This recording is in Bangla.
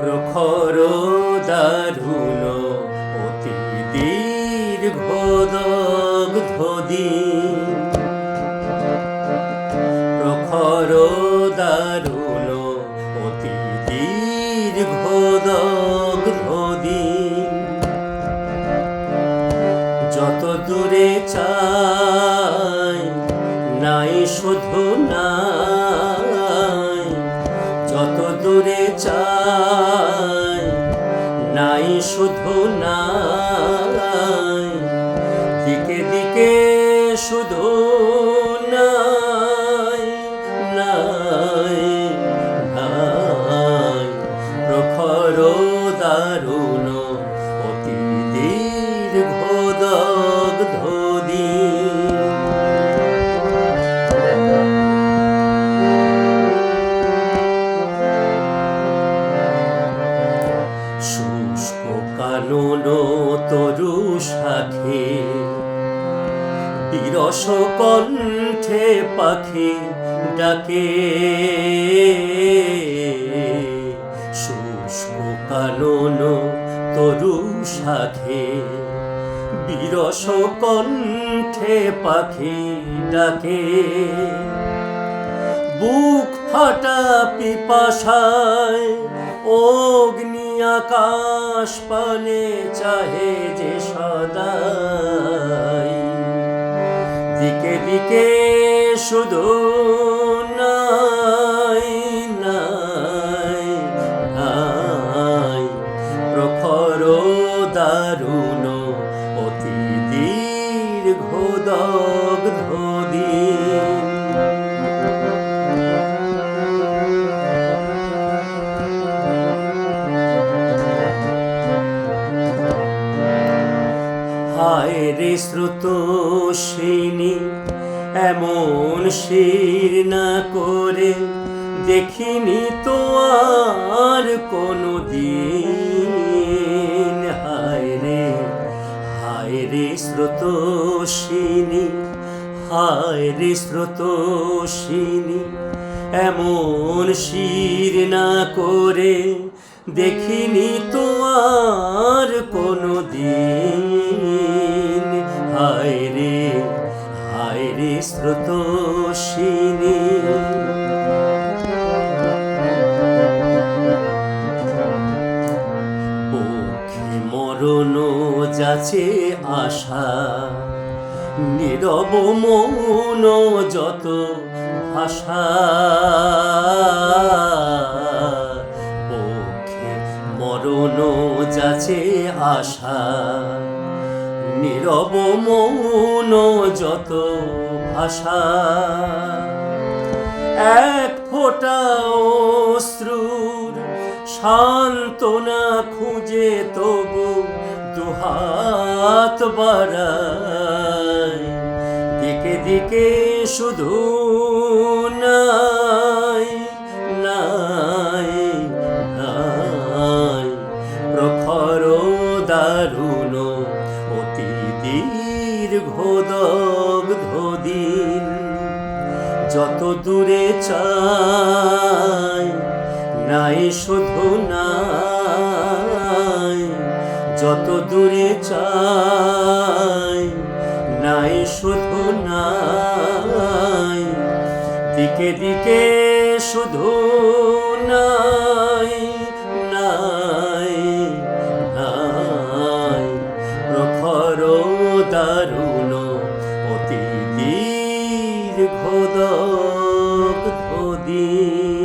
প্রখর দারুণ অতি দীর্ঘ দগ্ধদিন প্রখর দারুণ অতি দীর্ঘ দগ্ধদিন যত দূরে চাই, নাই শুধু নাই, যত দূরে চাই শুধু নাই। দিকে দিকে শুধু নাই নাই নাই। প্রখর দারুণ অতি দীর্ঘ দগ্ধ শুষ্ক তরু শাখে বিরস কণ্ঠে পাখি ডাকে। শুষ্ক কানন তরু শাখে বিরস কণ্ঠে পাখি ডাকে। বুক ফাটা পিপাসায় অগ্নি আকাশ পানে চাহে যে সদাই। দিকে দিকে শুধু নাই নাই নাই। প্রখর দারুণ অতি দীর্ঘ দগ্ধদিন রে শ্রুত সিনি এমন শির না করে, দেখিনি তো আর কোনো দিন হায় রে হায় রে স্রোত সিনি, হায় রে স্রোত সিনি এমন শির না করে, দেখিনি তো আর সিনি মরণ যাচে আশা, নীরব মৌন যত ভাষা। পক্ষে মরণ যাচে আশা, নীরব মৌন যত ভাষা। এক ফোঁটা অশ্রুর সান্ত্বনা খুঁজে তবু দুহাত বাড়াই দিকে দিকে শুধু নাই নাই নাই। প্রখর দারুণ অতি দীর্ঘ দগ্ধদিন যত দূরে চাই, নাই শুধু নাই। যত দূরে চাই, নাই শুধু নাই। দিকে দিকে শুধু হোদক ধোদী